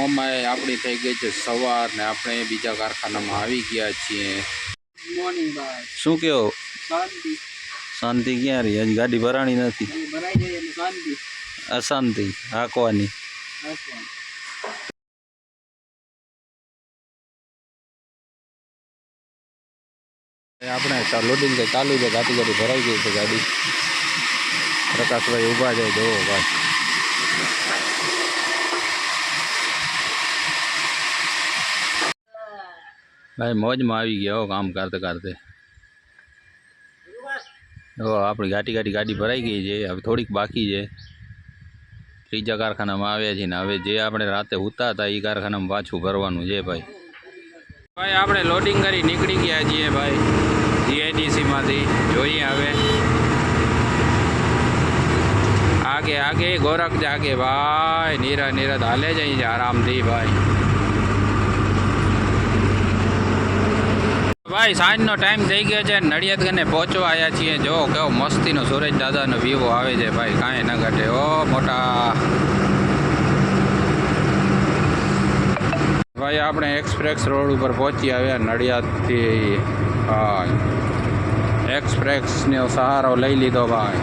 મોમાં આપણી થઈ ગઈ છે સવાર ને આપણે બીજા કારખાનામાં આવી ગયા છીએ. શું કહો? શાંતિ. શાંતિ ક્યાં રહી? હજી ગાડી ભરાણી નથી. જાય અશાંતિ હાંકવાની. આપણે લોડિંગ કંઈ ચાલુ છે ગાડી ગાડી ભરાઈ ગઈ છે ગાડી. પ્રકાશભાઈ ઊભા છે જોવો ભાઈ. ભાઈ મોજમાં આવી ગયા હો કામ કરતે કરતે હો આપણી ઘાટી ઘાટી ગાડી ભરાઈ ગઈ છે હવે થોડીક બાકી છે. ત્રીજા કારખાનામાં આવ્યા છીએ ને હવે જે આપણે રાતે ઉતા હતા એ કારખાનામાં પાછું ભરવાનું છે ભાઈ. ભાઈ આપણે લોડિંગ કરી નીકળી ગયા છીએ ભાઈ જીઆઈડીસીમાંથી જોઈએ હવે. આગે આગે ગોરખ જાગે. ભાઈ નીરા નીરદ હાલે જઈ છે આરામથી ભાઈ. ભાઈ, સાંજનો ટાઈમ થઈ ગયો છે. નડિયાદગને પહોંચવા આવ્યા છીએ. જો કેવો મસ્તીનો સુરેશ દાદાનો વિવો આવે છે ભાઈ, કાંઈ ન ઘટે. ઓ, મોટા. ભાઈ, આપણે એક્સપ્રેસ રોડ ઉપર પહોંચી આવ્યા નડિયાદથી. હા. એક્સપ્રેસનો સહારો લઈ લીધો ભાઈ ભાઈ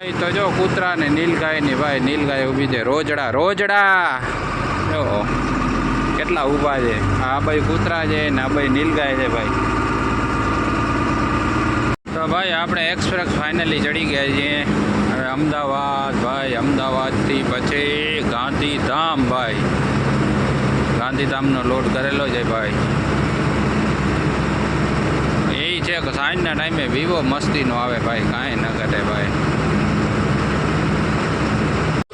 તો જો કૂતરા ને નીલગાયની ભાઈ, નીલગાય ઊભી છે. રોજડા રોજડા! જો, કેટલા ઊભા છે. આ ભાઈ કૂતરા છે ને આ ભાઈ નીલગાય છે ભાઈ. તો ભાઈ, આપણે એક્સપ્રેસ ફાઇનલી ચડી ગયા છીએ. હવે અમદાવાદ, ભાઈ અમદાવાદથી પછી ગાંધીધામ, ભાઈ. ગાંધીધામનો લોડ કરેલો છે ભાઈ. એ છે કે સાંજના ટાઈમે વિવો મસ્તીનો આવે ભાઈ, કાંઈ ન કરે ભાઈ.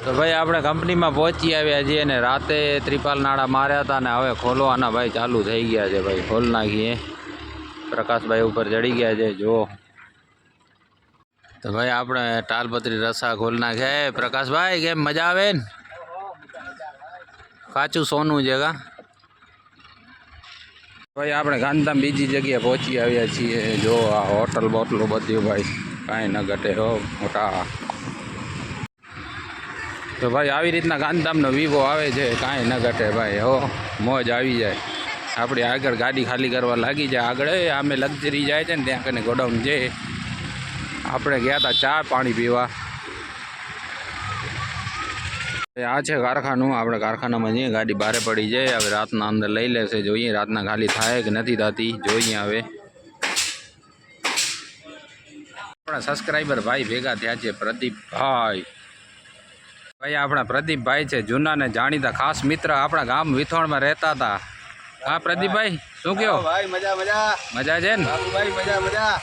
તો ભાઈ, આપણે કંપનીમાં પહોંચી આવ્યા છીએ અને રાતે ત્રિપાલ નાળા માર્યા હતા ને હવે ખોલવાના ભાઈ, ચાલુ થઈ ગયા છે ભાઈ. ખોલ નાખીએ. પ્રકાશભાઈ ઉપર ચડી ગયા છે, જુઓ. તો ભાઈ, આપણે તાલપત્રી રસા ખોલ નાખ્યા. પ્રકાશભાઈ, કેમ મજા આવે ને? કાચું સોનું છે કા? ભાઈ, આપણે ગાંધીધામ બીજી જગ્યાએ પહોંચી આવ્યા છીએ. જો આ હોટલ બોટલો બધું ભાઈ. કાંઈ ન ઘટે, હો, મોટા. તો ભાઈ આવી રીતના ગાંધીધામનો વિવો આવે છે, કાંઈ ન ઘટે ભાઈ. હો, મોજ આવી જાય. આપણે આગળ ગાડી ખાલી કરવા લાગી જાય. આગળ અમે લક્ઝરી જાય છે ને ત્યાં કને ગોડાઉન છે આપણે ગયા હતા ચા પાણી પીવા. આ છે કારખાનું. આપણે કારખાનામાં જઈએ, ગાડી બારે પડી જાય. હવે રાતના અંદર લઈ લેશે જોઈએ રાતના ખાલી થાય કે નથી થતી. જોઈએ હવે. આપણા સબસ્ક્રાઈબર ભાઈ ભેગા થયા છે, પ્રદીપભાઈ. ભાઈ આપણા પ્રદીપભાઈ છે જૂના ને જાણીતા ખાસ મિત્ર આપણા ગામ વિથોણમાં રહેતા હતા. હા પ્રદીપભાઈ શું કહો ભાઈ મજા મજા. મજા છે ને? ભાઈ મજા મજા.